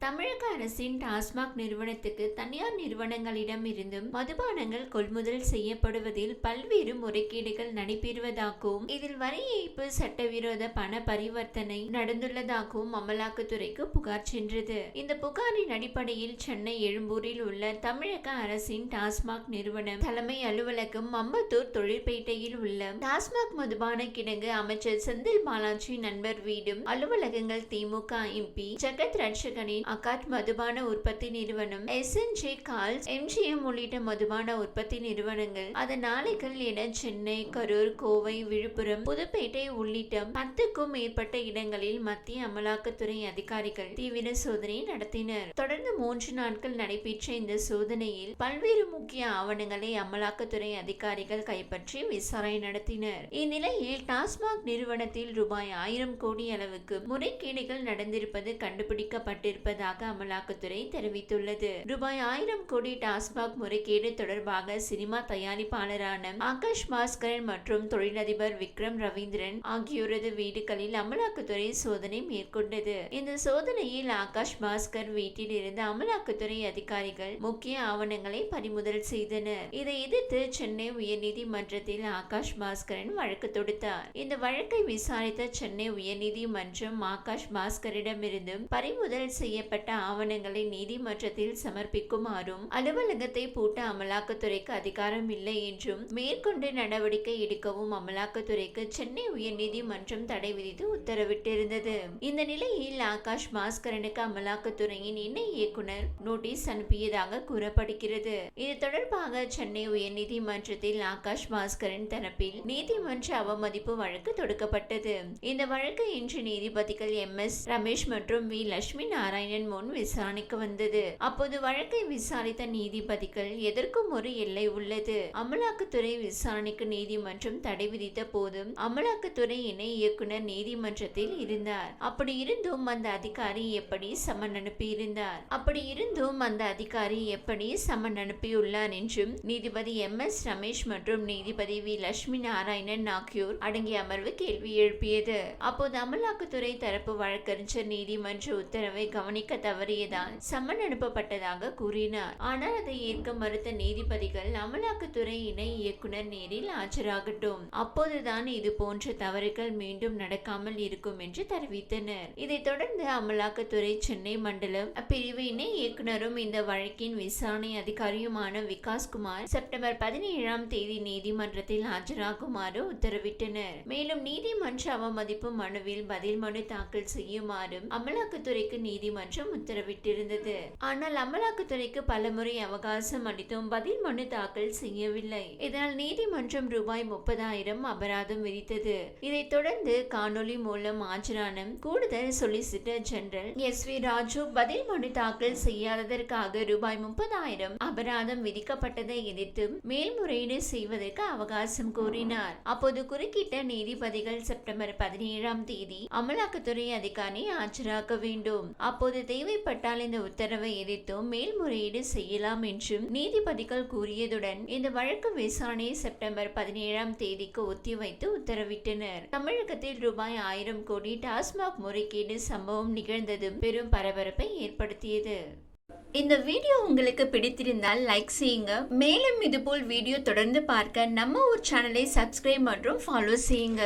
தமிழக அரசின் டாஸ்மாக் நிறுவனத்துக்கு தனியார் நிறுவனங்களிடம் இருந்தும் மதுபானங்கள் கொள்முதல் செய்யப்படுவதில் பல்வேறு முறைகேடுகள் நடைபெறுவதாகவும் இதில் வரி ஏய்ப்பு சட்டவிரோத பண பரிவர்த்தனை நடந்துள்ளதாகவும் அமலாக்கத்துறைக்கு புகார் சென்றது. இந்த புகாரின் அடிப்படையில் சென்னை எழும்பூரில் உள்ள தமிழக அரசின் டாஸ்மாக் நிறுவனம் தலைமை அலுவலகம் அம்பத்தூர் தொழிற்பேட்டையில் உள்ள டாஸ்மாக் மதுபான கிடங்கு அமைச்சர் செந்தில் பாலாஜி நண்பர் வீடும் அலுவலகங்கள் திமுக எம்பி ஜெகத் ரட்சகனின் அகாட் மதுபான உற்பத்தி நிறுவனம் S N J Kals MGM உள்ளிட்ட மதுபான உற்பத்தி நிறுவனங்கள் அதன் ஆலைகள் என சென்னை கரூர் கோவை விழுப்புரம் புதுப்பேட்டை உள்ளிட்ட பத்துக்கும் மேற்பட்ட இடங்களில் மத்திய அமலாக்கத்துறை அதிகாரிகள் தீவிர சோதனை நடத்தினர். தொடர்ந்து மூன்று நாட்கள் நடைபெற்ற இந்த சோதனையில் பல்வேறு முக்கிய ஆவணங்களை அமலாக்கத்துறை அதிகாரிகள் கைப்பற்றி விசாரணை நடத்தினர். இந்நிலையில் டாஸ்மாக் நிறுவனத்தில் ரூபாய் ஆயிரம் கோடி அளவுக்கு முறைகேடுகள் நடந்திருப்பது கண்டுபிடிக்கப்பட்டிருப்பது உள்ளதாக அமலாக்கத்துறை தெரிவித்துள்ளது. ரூபாய் ஆயிரம் கோடி டாஸ்மாக் முறைகேடு தொடர்பாக சினிமா தயாரிப்பாளரான ஆகாஷ் பாஸ்கரன் மற்றும் தொழிலதிபர் விக்ரம் ரவீந்திரன் ஆகியோரது வீடுகளில் அமலாக்கத்துறை சோதனை மேற்கொண்டது. இந்த சோதனையில் ஆகாஷ் பாஸ்கர் வீட்டில் இருந்து அமலாக்கத்துறை அதிகாரிகள் முக்கிய ஆவணங்களை பறிமுதல் செய்தனர். இதை எதிர்த்து சென்னை உயர்நீதிமன்றத்தில் ஆகாஷ் பாஸ்கரன் வழக்கு தொடுத்தார். இந்த வழக்கை விசாரித்த சென்னை உயர்நீதிமன்றம் ஆகாஷ் பாஸ்கரிடமிருந்து பறிமுதல் செய்ய செய்யப்பட்ட ஆவணங்களை நீதிமன்றத்தில் சமர்ப்பிக்குமாறும் அலுவலகத்தை பூட்ட அமலாக்கத்துறைக்கு அதிகாரம் இல்லை என்றும் மேற்கொண்டு நடவடிக்கை எடுக்கவும் அமலாக்கத்துறைக்கு சென்னை உயர்நீதிமன்றம் தடை விதித்து உத்தரவிட்டிருந்தது. இந்த நிலையில் ஆகாஷ் பாஸ்கரனுக்கு அமலாக்கத்துறையின் இணை இயக்குனர் நோட்டீஸ் அனுப்பியதாக கூறப்படுகிறது. இது தொடர்பாக சென்னை உயர்நீதிமன்றத்தில் ஆகாஷ் பாஸ்கரன் தரப்பில் நீதிமன்ற அவமதிப்பு வழக்கு தொடுக்கப்பட்டது. இந்த வழக்கு இன்று நீதிபதிகள் எம் எஸ் ரமேஷ் மற்றும் வி லட்சுமி நாராயணன் முன் விசாரணைக்கு வந்தது. அப்போது வழக்கை விசாரித்த நீதிபதிகள் எதற்கும் ஒரு எல்லை உள்ளது. அமலாக்கத்துறை விசாரணைக்கு நீதிமன்றம் தடை விதித்த போதும் அமலாக்கத்துறை இணை இயக்குனர் நீதிமன்றத்தில் இருந்தார். அப்படி இருந்தும் அந்த அதிகாரி எப்படி சமன் அனுப்பியிருந்தார்? அப்படி இருந்தும் அந்த அதிகாரி எப்படி சமன் அனுப்பியுள்ளார் என்றும் நீதிபதி எம். எஸ். ரமேஷ் மற்றும் நீதிபதி வி. லட்சுமி நாராயணன் ஆகியோர் அடங்கிய அமர்வு கேள்வி எழுப்பியது. அப்போது அமலாக்கத்துறை தரப்பு வழக்கறிஞர் நீதிமன்ற உத்தரவை கவனிக்க தவறியதால் சம்மன் அனுப்பப்பட்டதாக கூறினார். ஆனால் அதை ஏற்க மறுத்த நீதிபதிகள் அமலாக்கத்துறை இணை இயக்குனர் நேரில் ஆஜராகட்டும். அப்போதுதான் இது போன்ற தவறுகள் மீண்டும் நடக்காமல் இருக்கும் என்று தெரிவித்தனர். இதைத் தொடர்ந்து அமலாக்கத்துறை சென்னை மண்டலம் அப்பிரிவு இணை இயக்குனரும் இந்த வழக்கின் விசாரணை அதிகாரியுமான விகாஸ்குமார் செப்டம்பர் பதினேழாம் தேதி நீதிமன்றத்தில் ஆஜராகுமாறு உத்தரவிட்டனர். மேலும் நீதிமன்ற அவமதிப்பு மனுவில் பதில் மனு தாக்கல் செய்யுமாறும் அமலாக்கத்துறைக்கு நீதிமன்றம் உத்தரவிட்டிருந்தது. ஆனால் அமலாக்கத்துறைக்கு பலமுறை அவகாசம் அளித்தும் பதில் மனு தாக்கல் செய்யவில்லை. இதனால் நீதிமன்றம் ரூபாய் முப்பதாயிரம் அபராதம் விதித்தது. இதைத் தொடர்ந்து காணொலி மூலம் ஆஜரான கூடுதல் solicitor general S V Raju பதில் மனு தாக்கல் செய்யாததற்காக ரூபாய் முப்பதாயிரம் அபராதம் விதிக்கப்பட்டதை எதிர்த்து மேல்முறையீடு செய்வதற்கு அவகாசம் கோரினார். அப்போது குறுக்கிட்ட நீதிபதிகள் செப்டம்பர் பதினேழாம் தேதி அமலாக்கத்துறை அதிகாரி ஆஜராக வேண்டும். அப்போது தேவைப்பட்டால் இந்த உத்தரவை எதிர்த்தும் மேல்முறையீடு செய்யலாம் என்றும் நீதிபதிகள் கூறியதுடன் இந்த வழக்கு விசாரணையை செப்டம்பர் பதினேழாம் தேதிக்கு ஒத்திவைத்து உத்தரவிட்டனர். தமிழகத்தில் ரூபாய் ஆயிரம் கோடி டாஸ்மாக் முறைகேடு சம்பவம் நிகழ்ந்ததும் பெரும் பரபரப்பை ஏற்படுத்தியது. இந்த வீடியோ உங்களுக்கு பிடித்திருந்தால் லைக் செய்யுங்க. மேலும் இதுபோல் வீடியோ தொடர்ந்து பார்க்க நம்ம ஊர் சேனலை சப்ஸ்கிரைப் மற்றும் ஃபாலோ செய்யுங்க.